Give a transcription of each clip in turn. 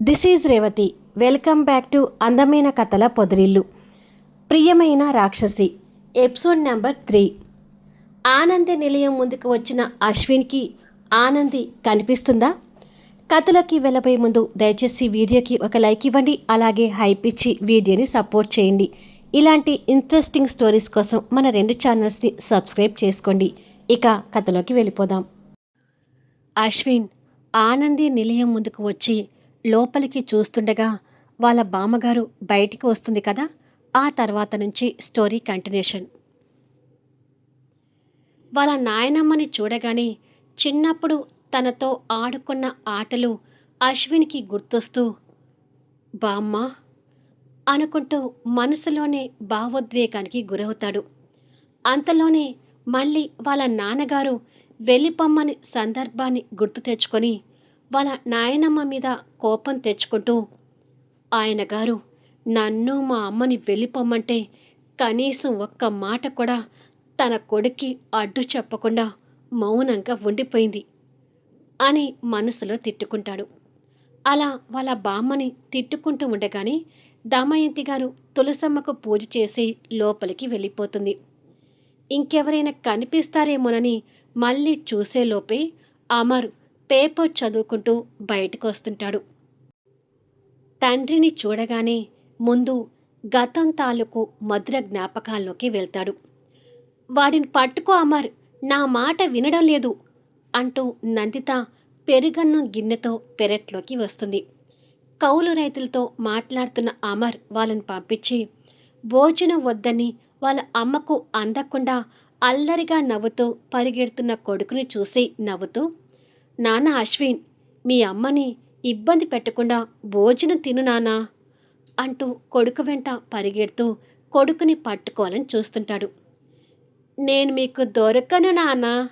This is Revathi welcome back to అందమైన కథల పొదిరిల్లు ప్రియమైన రాక్షసి ఎపిసోడ్ నెంబర్ త్రీ ఆనంది నిలయం ముందుకు వచ్చిన అశ్విన్కి ఆనంది కనిపిస్తుందా? కథలోకి వెళ్ళబోయే ముందు దయచేసి వీడియోకి ఒక లైక్ ఇవ్వండి అలాగే హైప్ ఇచ్చి వీడియోని సపోర్ట్ చేయండి. ఇలాంటి ఇంట్రెస్టింగ్ స్టోరీస్ కోసం మన రెండు ఛానల్స్ని సబ్స్క్రైబ్ చేసుకోండి. ఇక కథలోకి వెళ్ళిపోదాం. అశ్విన్ ఆనంది నిలయం ముందుకు వచ్చి లోపలికి చూస్తుండగా వాళ్ళ బామ్మగారు బయటికి వస్తుంది కదా ఆ తర్వాత నుంచి స్టోరీ కంటిన్యూషన్. వాళ్ళ నాయనమ్మని చూడగానే చిన్నప్పుడు తనతో ఆడుకున్న ఆటలు అశ్విన్కి గుర్తొస్తూ బామ్మ అనుకుంటూ మనసులోనే భావోద్వేగానికి గురవుతాడు. అంతలోనే మళ్ళీ వాళ్ళ నాన్నగారు వెళ్ళిపమ్మని సందర్భాన్ని గుర్తు తెచ్చుకొని వాళ్ళ నాయనమ్మ మీద కోపం తెచ్చుకుంటూ ఆయన గారు నన్ను మా అమ్మని వెళ్ళిపోమ్మంటే కనీసం ఒక్క మాట కూడా తన కొడుక్కి అడ్డు చెప్పకుండా మౌనంగా ఉండిపోయింది అని మనసులో తిట్టుకుంటాడు. అలా వాళ్ళ బామ్మని తిట్టుకుంటూ ఉండగానే దామయంతి గారు తులసమ్మకు పూజ చేసి లోపలికి వెళ్ళిపోతుంది. ఇంకెవరైనా కనిపిస్తారేమోనని మళ్ళీ చూసేలోపే అమర్ పేపర్ చదువుకుంటూ బయటకు వస్తుంటాడు తండ్రిని చూడగానే ముందు గతం తాలూకు మధుర జ్ఞాపకాల్లోకి వెళ్తాడు. వాడిని పట్టుకో అమర్ నా మాట వినడం లేదు అంటూ నందిత పెరుగన్నం గిన్నెతో పెరట్లోకి వస్తుంది. కౌలు రైతులతో మాట్లాడుతున్న అమర్ వాళ్ళని పంపించి భోజనం వద్దని వాళ్ళ అమ్మకు అందకుండా అల్లరిగా నవ్వుతూ పరిగెడుతున్న కొడుకుని చూసి నవ్వుతూ నాన్న అశ్విన్ మీ అమ్మని ఇబ్బంది పెట్టకుండా భోజనం తిను నానా అంటూ కొడుకు వెంట పరిగెడుతూ కొడుకుని పట్టుకోవాలని చూస్తుంటాడు. నేను మీకు దొరకను నానా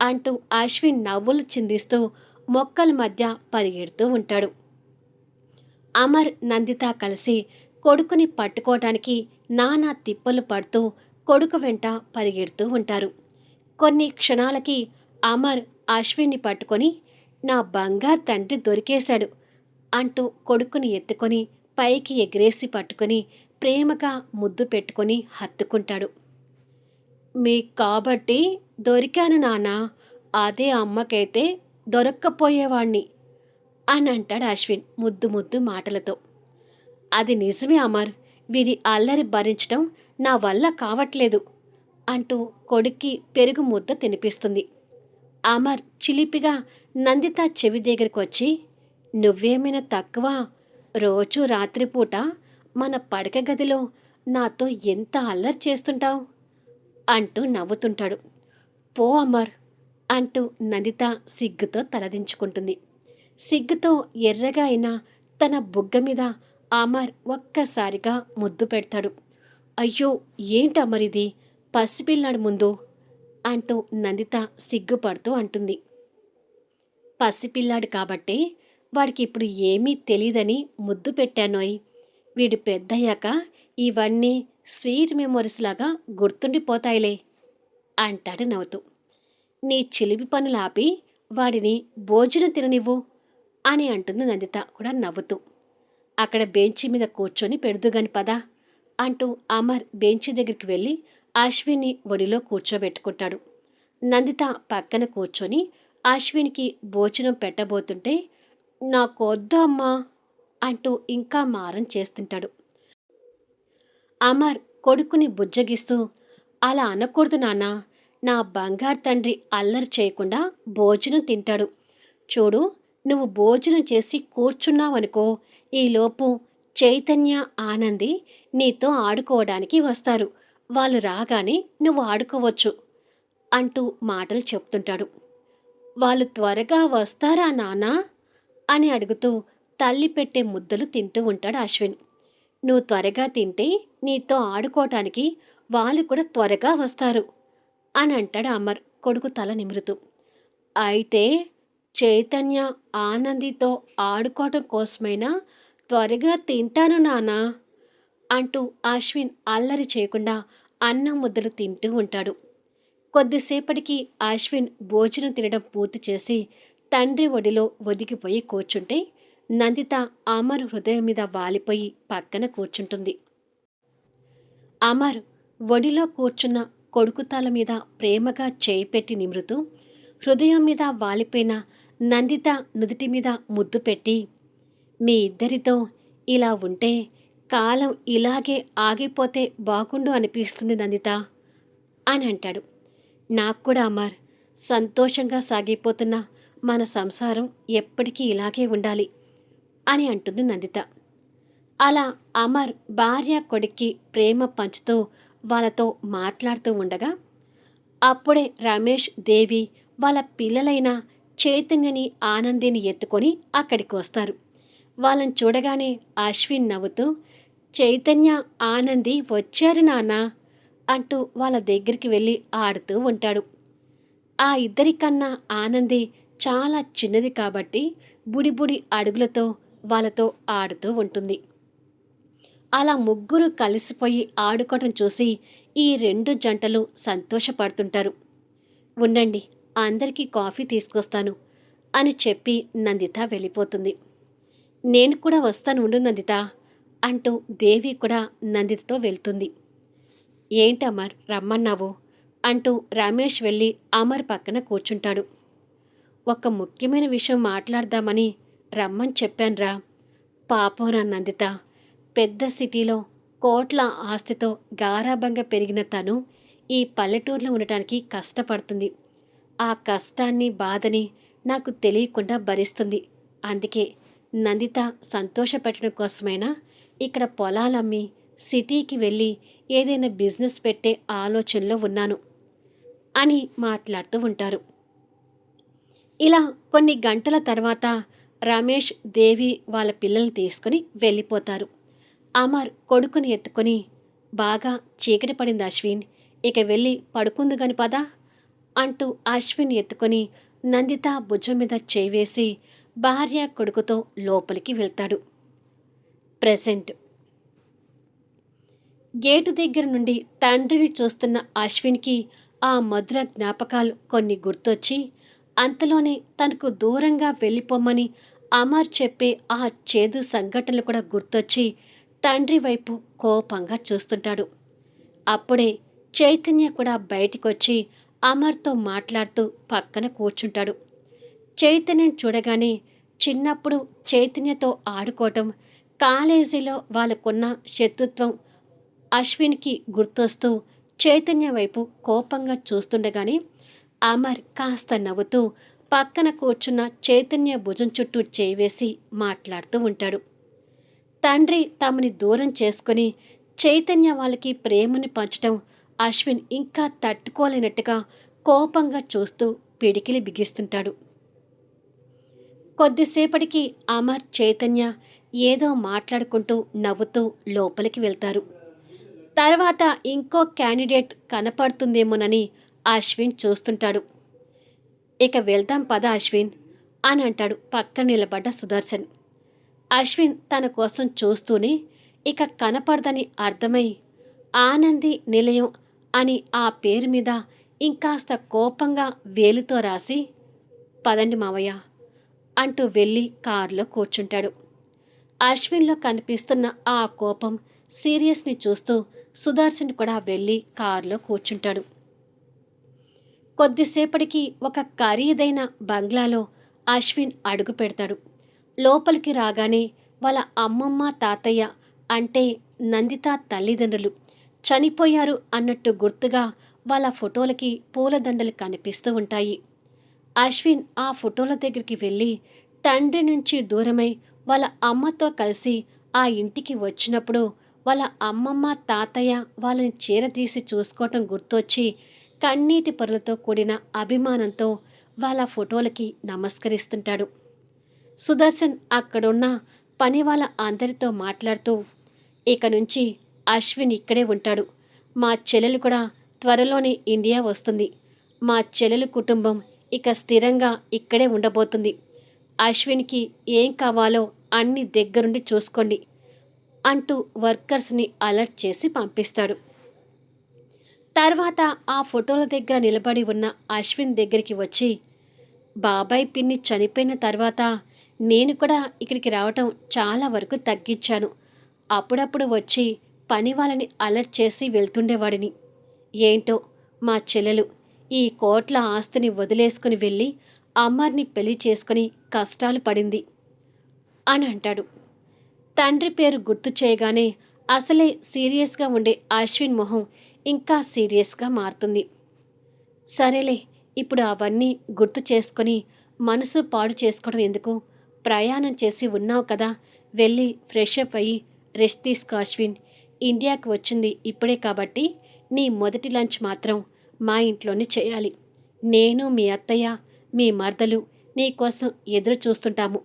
అంటూ అశ్విన్ నవ్వులు చిందిస్తూ మొక్కల మధ్య పరిగెడుతూ ఉంటాడు. అమర్ నందిత కలిసి కొడుకుని పట్టుకోవడానికి నానా తిప్పలు పడుతూ కొడుకు వెంట పరిగెడుతూ ఉంటారు. కొన్ని క్షణాలకి అమర్ అశ్విన్ని పట్టుకొని నా బంగారు తండ్రి దొరికేశాడు అంటూ కొడుకుని ఎత్తుకొని పైకి ఎగిరేసి పట్టుకొని ప్రేమగా ముద్దు పెట్టుకొని హత్తుకుంటాడు. మీ కాబట్టి దొరికాను నాన్న అదే అమ్మకైతే దొరక్కపోయేవాణ్ణి అని అంటాడు అశ్విన్ ముద్దు ముద్దు మాటలతో. అది నిజమే అమర్ వీడి అల్లరి భరించడం నా వల్ల కావట్లేదు అంటూ కొడుక్కి పెరుగు ముద్ద తినిపిస్తుంది. అమర్ చిలిపిగా నందిత చెవి దగ్గరికి వచ్చి నువ్వేమైనా తక్కువ? రోజు రాత్రిపూట మన పడక గదిలో నాతో ఎంత అల్లరి చేస్తుంటావు? అంటూ నవ్వుతుంటాడు. పో అమర్ అంటూ నందిత సిగ్గుతో తలదించుకుంటుంది. సిగ్గుతో ఎర్రగా అయిన తన బుగ్గ మీద అమర్ ఒక్కసారిగా ముద్దు పెడతాడు. అయ్యో ఏంటమరిది? పసిపిల్లాడు ముందు అంటూ నందిత సిగ్గుపడుతూ అంటుంది. పసిపిల్లాడు కాబట్టే వాడికి ఇప్పుడు ఏమీ తెలియదని ముద్దు పెట్టానోయ్. వీడు పెద్దయ్యాక ఇవన్నీ స్వీట్ మెమొరీస్ లాగా గుర్తుండిపోతాయిలే అంటాడు నవ్వుతూ. నీ చిలిపి పనులు ఆపి వాడిని భోజనం తిననివ్వు అని అంటుంది నందిత కూడా నవ్వుతూ. అక్కడ బెంచి మీద కూర్చొని పెడుదుగాని పదా అంటూ అమర్ బెంచి దగ్గరికి వెళ్ళి అశ్విన్ని ఒడిలో కూర్చోబెట్టుకుంటాడు. నందిత పక్కన కూర్చొని అశ్విన్కి భోజనం పెట్టబోతుంటే నాకొద్దు అమ్మా అంటూ ఇంకా మారం చేస్తుంటాడు. అమర్ కొడుకుని బుజ్జగిస్తూ అలా అనకూడదు నాన్న. నా బంగారు తండ్రి అల్లరి చేయకుండా భోజనం తింటాడు. చూడు నువ్వు భోజనం చేసి కూర్చున్నావనుకో ఈలోపు చైతన్య ఆనంది నీతో ఆడుకోవడానికి వస్తారు. వాళ్ళు రాగానే నువ్వు ఆడుకోవచ్చు అంటూ మాటలు చెప్తుంటాడు. వాళ్ళు త్వరగా వస్తారా నానా అని అడుగుతూ తల్లి పెట్టే ముద్దలు తింటూ ఉంటాడు అశ్విన్. నువ్వు త్వరగా తింటే నీతో ఆడుకోవటానికి వాళ్ళు కూడా త్వరగా వస్తారు అని అంటాడు అమర్ కొడుకు తల నిమురుతూ. అయితే చైతన్య ఆనందితో ఆడుకోవటం కోసమైనా త్వరగా తింటాను నానా అంటూ అశ్విన్ అల్లరి చేయకుండా అన్నం ముద్దలు తింటూ ఉంటాడు. కొద్దిసేపటికి అశ్విన్ భోజనం తినడం పూర్తి చేసి తండ్రి ఒడిలో ఒదిగిపోయి కూర్చుంటే నందిత అమర్ హృదయం మీద వాలిపోయి పక్కన కూర్చుంటుంది. అమర్ ఒడిలో కూర్చున్న కొడుకుతాల మీద ప్రేమగా చేయి పెట్టి నిమృతూ హృదయం మీద వాలిపోయిన నందిత నుదుటి మీద ముద్దు పెట్టి మీ ఇద్దరితో ఇలా ఉంటే కాలం ఇలాగే ఆగిపోతే బాగుండు అనిపిస్తుంది నందిత అని అంటాడు. నాకు కూడా అమర్ సంతోషంగా సాగిపోతున్న మన సంసారం ఎప్పటికీ ఇలాగే ఉండాలి అని అంటుంది నందిత. అలా అమర్ భార్య కొడుక్కి ప్రేమ పంచుతూ వాళ్ళతో మాట్లాడుతూ ఉండగా అప్పుడే రమేష్ దేవి వాళ్ళ పిల్లలైన చైతన్యని ఆనందిని ఎత్తుకొని అక్కడికి వస్తారు. వాళ్ళని చూడగానే అశ్విన్ నవ్వుతూ చైతన్య ఆనంది వచ్చారు నాన్న అంటూ వాళ్ళ దగ్గరికి వెళ్ళి ఆడుతూ ఉంటాడు. ఆ ఇద్దరికన్నా ఆనంది చాలా చిన్నది కాబట్టి బుడి బుడి అడుగులతో వాళ్ళతో ఆడుతూ ఉంటుంది. అలా ముగ్గురు కలిసిపోయి ఆడుకోవటం చూసి ఈ రెండు జంటలు సంతోషపడుతుంటారు. ఉండండి అందరికీ కాఫీ తీసుకొస్తాను అని చెప్పి నందిత వెళ్ళిపోతుంది. నేను కూడా వస్తాను ఉండు నందిత అంటూ దేవి కూడా నందితతో వెళ్తుంది. ఏంటి అమర్ రమ్మన్నావు అంటూ రమేష్ వెళ్ళి అమర్ పక్కన కూర్చుంటాడు. ఒక ముఖ్యమైన విషయం మాట్లాడదామని రమ్మని చెప్పానురా పాపోరా నందిత. పెద్ద సిటీలో కోట్ల ఆస్తితో గారాభంగా పెరిగిన తను ఈ పల్లెటూరులో ఉండటానికి కష్టపడుతుంది. ఆ కష్టాన్ని బాధని నాకు తెలియకుండా భరిస్తుంది. అందుకే నందిత సంతోషపెట్టడం కోసమైనా ఇక్కడ పొలాలమ్మి సిటీకి వెళ్ళి ఏదైనా బిజినెస్ పెట్టే ఆలోచనలో ఉన్నాను అని మాట్లాడుతూ ఉంటారు. ఇలా కొన్ని గంటల తర్వాత రమేష్ దేవి వాళ్ళ పిల్లల్ని తీసుకుని వెళ్ళిపోతారు. అమర్ కొడుకుని ఎత్తుకొని బాగా చీకటి పడింది అశ్విన్ ఇక వెళ్ళి పడుకుంది కాని పదా అంటూ అశ్విన్ ఎత్తుకొని నందిత భుజం మీద చేవేసి భార్య కొడుకుతో లోపలికి వెళ్తాడు. ప్రెసెంట్. గేటు దగ్గర నుండి తండ్రిని చూస్తున్న అశ్విన్కి ఆ మధుర జ్ఞాపకాలు కొన్ని గుర్తొచ్చి అంతలోనే తనకు దూరంగా వెళ్ళిపోమ్మని అమర్ చెప్పే ఆ చేదు సంఘటనలు కూడా గుర్తొచ్చి తండ్రి వైపు కోపంగా చూస్తుంటాడు. అప్పుడే చైతన్య కూడా బయటికొచ్చి అమర్తో మాట్లాడుతూ పక్కన కూర్చుంటాడు. చైతన్యం చూడగానే చిన్నప్పుడు చైతన్యతో ఆడుకోవటం కాలేజీలో వాళ్ళకున్న శత్రుత్వం అశ్విన్కి గుర్తొస్తూ చైతన్య వైపు కోపంగా చూస్తుండగానే అమర్ కాస్త నవ్వుతూ పక్కన కూర్చున్న చైతన్య భుజం చుట్టూ చేవేసి మాట్లాడుతూ ఉంటాడు. తండ్రి తమని దూరం చేసుకుని చైతన్య వాళ్ళకి ప్రేమని పంచటం అశ్విన్ ఇంకా తట్టుకోలేనట్టుగా కోపంగా చూస్తూ పిడికిలి బిగిస్తుంటాడు. కొద్దిసేపటికి అమర్ చైతన్య ఏదో మాట్లాడుకుంటూ నవ్వుతూ లోపలికి వెళ్తారు. తర్వాత ఇంకో క్యాండిడేట్ కనపడుతుందేమోనని అశ్విన్ చూస్తుంటాడు. ఇక వెళ్దాం పద అశ్విన్ అని అంటాడు పక్కన నిలబడ్డ సుదర్శన్. అశ్విన్ తన కోసం చూస్తూనే ఇక కనపడదని అర్థమై ఆనంది నిలయం అని ఆ పేరు మీద ఇంకాస్త కోపంగా వేలితో రాసి పదండి మావయ్య అంటూ వెళ్ళి కారులో కూర్చుంటాడు. అశ్విన్లో కనిపిస్తున్న ఆ కోపం సీరియస్ని చూస్తూ సుదర్శన్ కూడా వెళ్ళి కారులో కూర్చుంటాడు. కొద్దిసేపటికి ఒక ఖరీదైన బంగ్లాలో అశ్విన్ అడుగు పెడతాడు. లోపలికి రాగానే వాళ్ళ అమ్మమ్మ తాతయ్య అంటే నందిత తల్లిదండ్రులు చనిపోయారు అన్నట్టు గుర్తుగా వాళ్ళ ఫోటోలకి పూలదండలు కనిపిస్తూ ఉంటాయి. అశ్విన్ ఆ ఫోటోల దగ్గరికి వెళ్ళి తండ్రి నుంచి దూరమై వాళ్ళ అమ్మతో కలిసి ఆ ఇంటికి వచ్చినప్పుడు వాళ్ళ అమ్మమ్మ తాతయ్య వాళ్ళని చీరతీసి చూసుకోవటం గుర్తొచ్చి కన్నీటి పొరలతో కూడిన అభిమానంతో వాళ్ళ ఫోటోలకి నమస్కరిస్తుంటాడు. సుదర్శన్ అక్కడున్న పని వాళ్ళ అందరితో మాట్లాడుతూ ఇక నుంచి అశ్విన్ ఇక్కడే ఉంటాడు. మా చెల్లెలు కూడా త్వరలోనే ఇండియా వస్తుంది. మా చెల్లెలు కుటుంబం ఇక స్థిరంగా ఇక్కడే ఉండబోతుంది. అశ్విన్కి ఏం కావాలో అన్ని దగ్గరుండి చూసుకోండి అంటూ వర్కర్స్ని అలర్ట్ చేసి పంపిస్తాడు. తర్వాత ఆ ఫోటోల దగ్గర నిలబడి ఉన్న అశ్విన్ దగ్గరికి వచ్చి బాబాయ్ పిన్ని చనిపోయిన తర్వాత నేను కూడా ఇక్కడికి రావటం చాలా వరకు తగ్గించాను. అప్పుడప్పుడు వచ్చి పని వాళ్ళని అలర్ట్ చేసి వెళ్తుండేవాడిని. ఏంటో మా చెల్లెలు ఈ కోట్ల ఆస్తిని వదిలేసుకుని వెళ్ళి అమ్మార్ని పెళ్ళి చేసుకుని కష్టాలు పడింది అని అంటాడు. తండ్రి పేరు గుర్తు చేయగానే అసలే సీరియస్గా ఉండే అశ్విన్ మొహం ఇంకా సీరియస్గా మారుతుంది. సరేలే ఇప్పుడు అవన్నీ గుర్తు చేసుకొని మనసు పాడు చేసుకోవడం ఎందుకు? ప్రయాణం చేసి ఉన్నావు కదా వెళ్ళి ఫ్రెష్ అప్ అయ్యి రెస్ట్ తీసుకో అశ్విన్. ఇండియాకి వచ్చింది ఇప్పుడే కాబట్టి నీ మొదటి లంచ్ మాత్రం మా ఇంట్లోనే చేయాలి. నేను మీ అత్తయ్య మీ మర్దలు నీకోసం ఎదురు చూస్తుంటాము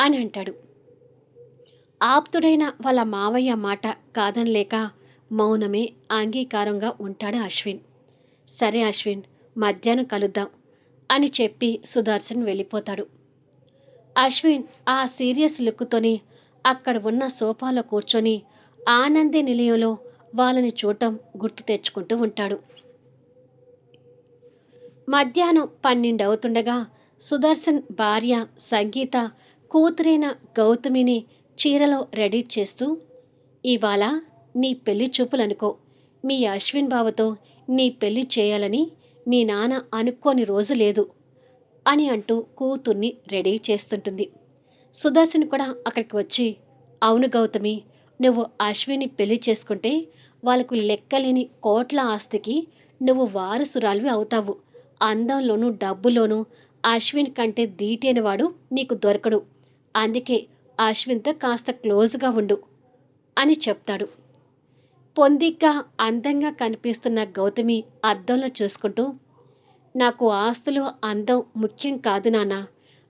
అని అంటాడు. ఆప్తుడైన వాళ్ళ మావయ్య మాట కాదనలేక మౌనమే అంగీకారంగా ఉంటాడు అశ్విన్. సరే అశ్విన్ మధ్యాహ్నం కలుద్దాం అని చెప్పి సుదర్శన్ వెళ్ళిపోతాడు. అశ్విన్ ఆ సీరియస్ లుక్తోని అక్కడ ఉన్న సోఫాలో కూర్చొని ఆనంది నిలయంలో వాళ్ళని చూడటం గుర్తు తెచ్చుకుంటూ ఉంటాడు. మధ్యాహ్నం పన్నెండు అవుతుండగా సుదర్శన్ భార్య సంగీత కూతురైన గౌతమిని చీరలో రెడీ చేస్తూ ఇవాళ నీ పెళ్ళి చూపులనుకో. మీ అశ్విన్ బావతో నీ పెళ్ళి చేయాలని మీ నాన్న అనుకోని రోజు లేదు అని అంటూ కూతుర్ని రెడీ చేస్తుంటుంది. సుదర్శన్ కూడా అక్కడికి వచ్చి అవును గౌతమి నువ్వు అశ్విని పెళ్ళి చేసుకుంటే వాళ్ళకు లెక్కలేని కోట్ల ఆస్తికి నువ్వు వారసురాలివి అవుతావు. అందంలోనూ డబ్బులోనూ అశ్విన్ కంటే దీటైన వాడు నీకు దొరకడు. అందుకే అశ్విన్తో కాస్త క్లోజ్గా ఉండు అని చెప్తాడు. పొందిగ్గా అందంగా కనిపిస్తున్న గౌతమి అద్దంలో చూసుకుంటూ నాకు ఆస్తులు అందం ముఖ్యం కాదు నాన్న.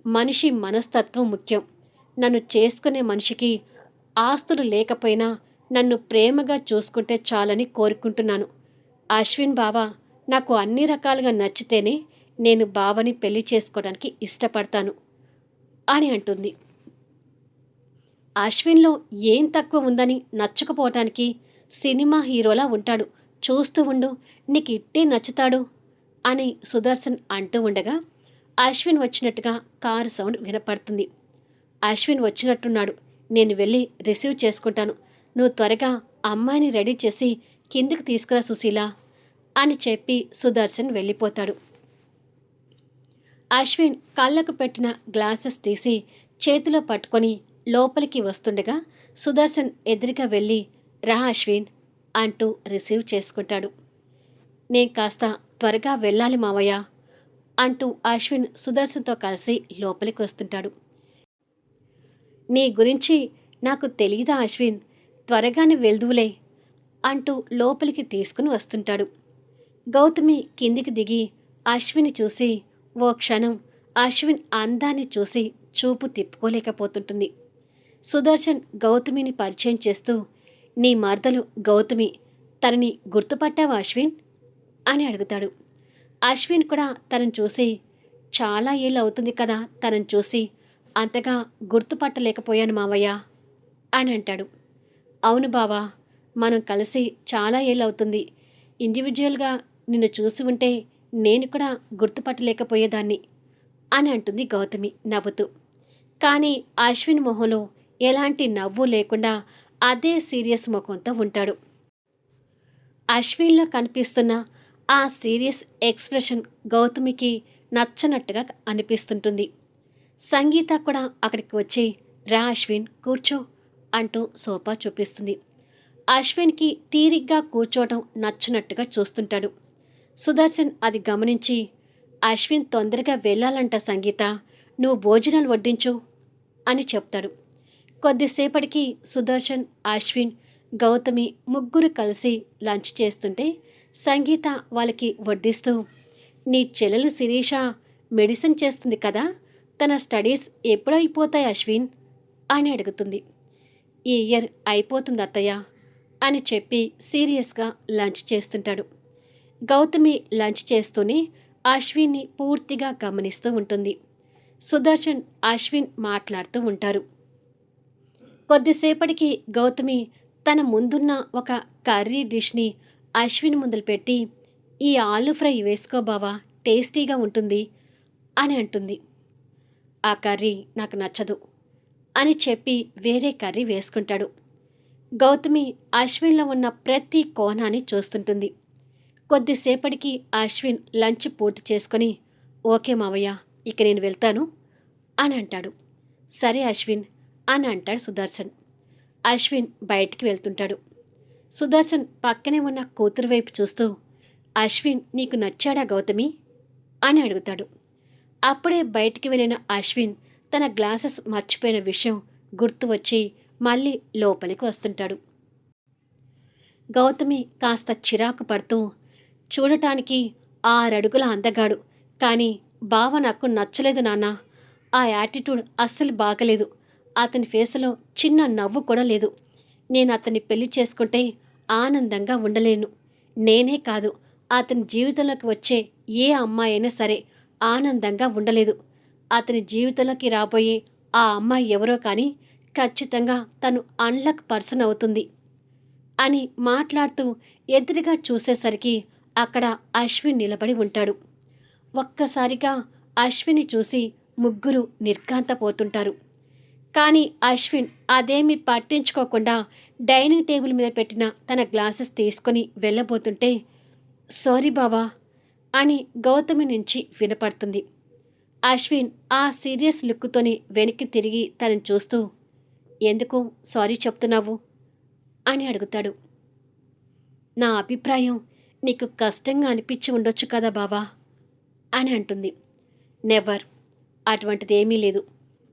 మనిషి మనస్తత్వం ముఖ్యం. నన్ను చేసుకునే మనిషికి ఆస్తులు లేకపోయినా నన్ను ప్రేమగా చూసుకుంటే చాలని కోరుకుంటున్నాను. అశ్విన్ బావ నాకు అన్ని రకాలుగా నచ్చితేనే నేను బావని పెళ్ళి చేసుకోవడానికి ఇష్టపడతాను అని అంటుంది. అశ్విన్లో ఏం తక్కువ ఉందని నచ్చకపోవటానికి సినిమా హీరోలా ఉంటాడు. చూస్తూ ఉండు నీకు ఇట్టే నచ్చుతాడు అని సుదర్శన్ అంటూ ఉండగా అశ్విన్ వచ్చినట్టుగా కారు సౌండ్ వినపడుతుంది. అశ్విన్ వచ్చినట్టున్నాడు. నేను వెళ్ళి రిసీవ్ చేసుకుంటాను. నువ్వు త్వరగా అమ్మాయిని రెడీ చేసి కిందికి తీసుకురా సుశీల. అని చెప్పి సుదర్శన్ వెళ్ళిపోతాడు. అశ్విన్ కళ్ళకు పెట్టిన గ్లాసెస్ తీసి చేతిలో పట్టుకొని లోపలికి వస్తుండగా సుదర్శన్ ఎదురుగా వెళ్ళి రా అశ్విన్ అంటూ రిసీవ్ చేసుకుంటాడు. నేను కాస్త త్వరగా వెళ్ళాలి మావయ్య అంటూ అశ్విన్ సుదర్శన్తో కలిసి లోపలికి వస్తుంటాడు. నీ గురించి నాకు తెలియదా అశ్విన్? త్వరగానే వెళ్దువులే అంటూ లోపలికి తీసుకుని వస్తుంటాడు. గౌతమి కిందికి దిగి అశ్విని చూసి ఓ క్షణం అశ్విన్ అందాన్ని చూసి చూపు తిప్పుకోలేకపోతుంటుంది. సుదర్శన్ గౌతమిని పరిచయం చేస్తూ నీ మర్దలు గౌతమి తనని గుర్తుపట్టావా అశ్విన్? అని అడుగుతాడు. అశ్విన్ కూడా తనను చూసి చాలా ఏళ్ళు అవుతుంది కదా తనను చూసి అంతగా గుర్తుపట్టలేకపోయాను మావయ్య అని అంటాడు. అవును బావా మనం కలిసి చాలా ఏళ్ళు అవుతుంది. ఇండివిజువల్గా నిన్ను చూసి ఉంటే నేను కూడా గుర్తుపట్టలేకపోయేదాన్ని అని అంటుంది గౌతమి నవ్వుతూ. కానీ అశ్విన్ మొహంలో ఎలాంటి నవ్వు లేకుండా అదే సీరియస్ ముఖంతో ఉంటాడు. అశ్విన్లో కనిపిస్తున్న ఆ సీరియస్ ఎక్స్ప్రెషన్ గౌతమికి నచ్చనట్టుగా అనిపిస్తుంటుంది. సంగీత కూడా అక్కడికి వచ్చి రా అశ్విన్ కూర్చో అంటూ సోఫా చూపిస్తుంది. అశ్విన్కి తీరిగ్గా కూర్చోవడం నచ్చినట్టుగా చూస్తుంటాడు. సుదర్శన్ అది గమనించి అశ్విన్ తొందరగా వెళ్ళాలంట సంగీత నువ్వు భోజనాలు వడ్డించు అని చెప్తాడు. కొద్దిసేపటికి సుదర్శన్ అశ్విన్ గౌతమి ముగ్గురు కలిసి లంచ్ చేస్తుంటే సంగీత వాళ్ళకి వడ్డిస్తూ నీ చెల్లెలు శిరీష మెడిసిన్ చేస్తుంది కదా తన స్టడీస్ ఎప్పుడైపోతాయి అశ్విన్ అని అడుగుతుంది. ఈ ఇయర్ అయిపోతుంది అత్తయ్య అని చెప్పి సీరియస్గా లంచ్ చేస్తుంటాడు. గౌతమి లంచ్ చేస్తూనే అశ్విన్ని పూర్తిగా గమనిస్తూ ఉంటుంది. సుదర్శన్ అశ్విన్ మాట్లాడుతూ ఉంటారు. కొద్దిసేపటికి గౌతమి తన ముందున్న ఒక కర్రీ డిష్ని అశ్విన్ ముందులు పెట్టి ఈ ఆలు ఫ్రై వేసుకో బావా టేస్టీగా ఉంటుంది అని అంటుంది. ఆ కర్రీ నాకు నచ్చదు అని చెప్పి వేరే కర్రీ వేసుకుంటాడు. గౌతమి అశ్విన్లో ఉన్న ప్రతి కోణాన్ని చూస్తుంటుంది. కొద్దిసేపటికి అశ్విన్ లంచ్ పూర్తి చేసుకొని ఓకే మావయ్య ఇక నేను వెళ్తాను అని అంటాడు. సరే అశ్విన్ అని అంటాడు సుదర్శన్. అశ్విన్ బయటికి వెళ్తుంటాడు. సుదర్శన్ పక్కనే ఉన్న కూతురు వైపు చూస్తూ అశ్విన్ నీకు నచ్చాడా గౌతమి? అని అడుగుతాడు. అప్పుడే బయటికి వెళ్ళిన అశ్విన్ తన గ్లాసెస్ మర్చిపోయిన విషయం గుర్తు వచ్చి మళ్ళీ లోపలికి వస్తుంటాడు. గౌతమి కాస్త చిరాకు పడుతూ చూడటానికి ఆరడుగుల అందగాడు. కానీ బావ నాకు నచ్చలేదు నాన్న. ఆ యాటిట్యూడ్ అస్సలు బాగలేదు. అతని ఫేస్లో చిన్న నవ్వు కూడా లేదు. నేను అతన్ని పెళ్ళి చేసుకుంటే ఆనందంగా ఉండలేను. నేనే కాదు అతని జీవితంలోకి వచ్చే ఏ అమ్మాయి అయినా సరే ఆనందంగా ఉండలేదు. అతని జీవితంలోకి రాబోయే ఆ అమ్మాయి ఎవరో కానీ ఖచ్చితంగా తను అన్లక్ పర్సన్ అవుతుంది అని మాట్లాడుతూ ఎదురుగా చూసేసరికి అక్కడ అశ్విన్ నిలబడి ఉంటాడు. ఒక్కసారిగా అశ్విని చూసి ముగ్గురు నిర్ఘాంతపోతుంటారు. కానీ అశ్విన్ అదేమీ పట్టించుకోకుండా డైనింగ్ టేబుల్ మీద పెట్టిన తన గ్లాసెస్ తీసుకొని వెళ్ళబోతుంటే సారీ బావా అని గౌతమి నుంచి వినపడుతుంది. అశ్విన్ ఆ సీరియస్ లుక్తోని వెనక్కి తిరిగి తనని చూస్తూ ఎందుకు సారీ చెప్తున్నావు? అని అడుగుతాడు. నా అభిప్రాయం నీకు కష్టంగా అనిపించి ఉండొచ్చు కదా బావా? అని అంటుంది. నెవర్ అటువంటిది ఏమీ లేదు.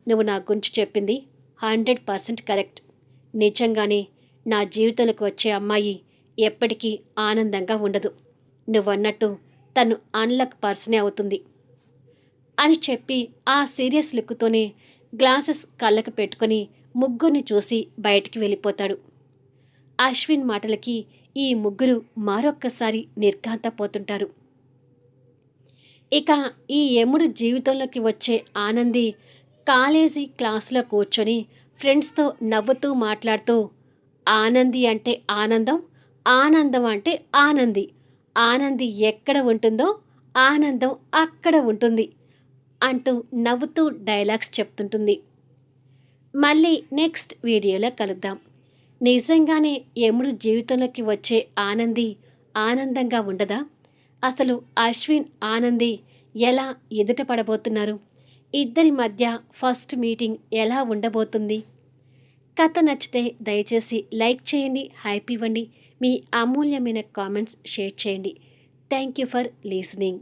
నువ్వు నా గురించి చెప్పింది హండ్రెడ్ పర్సెంట్ కరెక్ట్. నిజంగానే నా జీవితంలోకి వచ్చే అమ్మాయి ఎప్పటికీ ఆనందంగా ఉండదు. నువ్వన్నట్టు తను అన్లక్ పర్సనే అవుతుంది. అని చెప్పి ఆ సీరియస్ లుక్తోనే గ్లాసెస్ కళ్ళకు పెట్టుకొని ముగ్గురిని చూసి బయటికి వెళ్ళిపోతాడు. అశ్విన్ మాటలకి ఈ ముగ్గురు మరొక్కసారి నిర్ఘాంతపోతుంటారు. ఇక ఈ యముడు జీవితంలోకి వచ్చే ఆనంది కాలేజీ క్లాసులో కూర్చొని ఫ్రెండ్స్తో నవ్వుతూ మాట్లాడుతూ ఆనంది అంటే ఆనందం ఆనందం అంటే ఆనంది. ఆనంది ఎక్కడ ఉంటుందో ఆనందం అక్కడ ఉంటుంది అంటూ నవ్వుతూ డైలాగ్స్ చెప్తుంటుంది. మళ్ళీ నెక్స్ట్ వీడియోలో కలుద్దాం. నిజంగానే యముడు జీవితంలోకి వచ్చే ఆనంది ఆనందంగా ఉండదా? అసలు అశ్విన్ ఆనంది ఎలా ఎదుట పడబోతున్నారు? ఇద్దరి మధ్య ఫస్ట్ మీటింగ్ ఎలా ఉండబోతుంది? కథ నచ్చితే దయచేసి లైక్ చేయండి హైప్ ఇవ్వండి. మీ అమూల్యమైన కామెంట్స్ షేర్ చేయండి. Thank you for listening.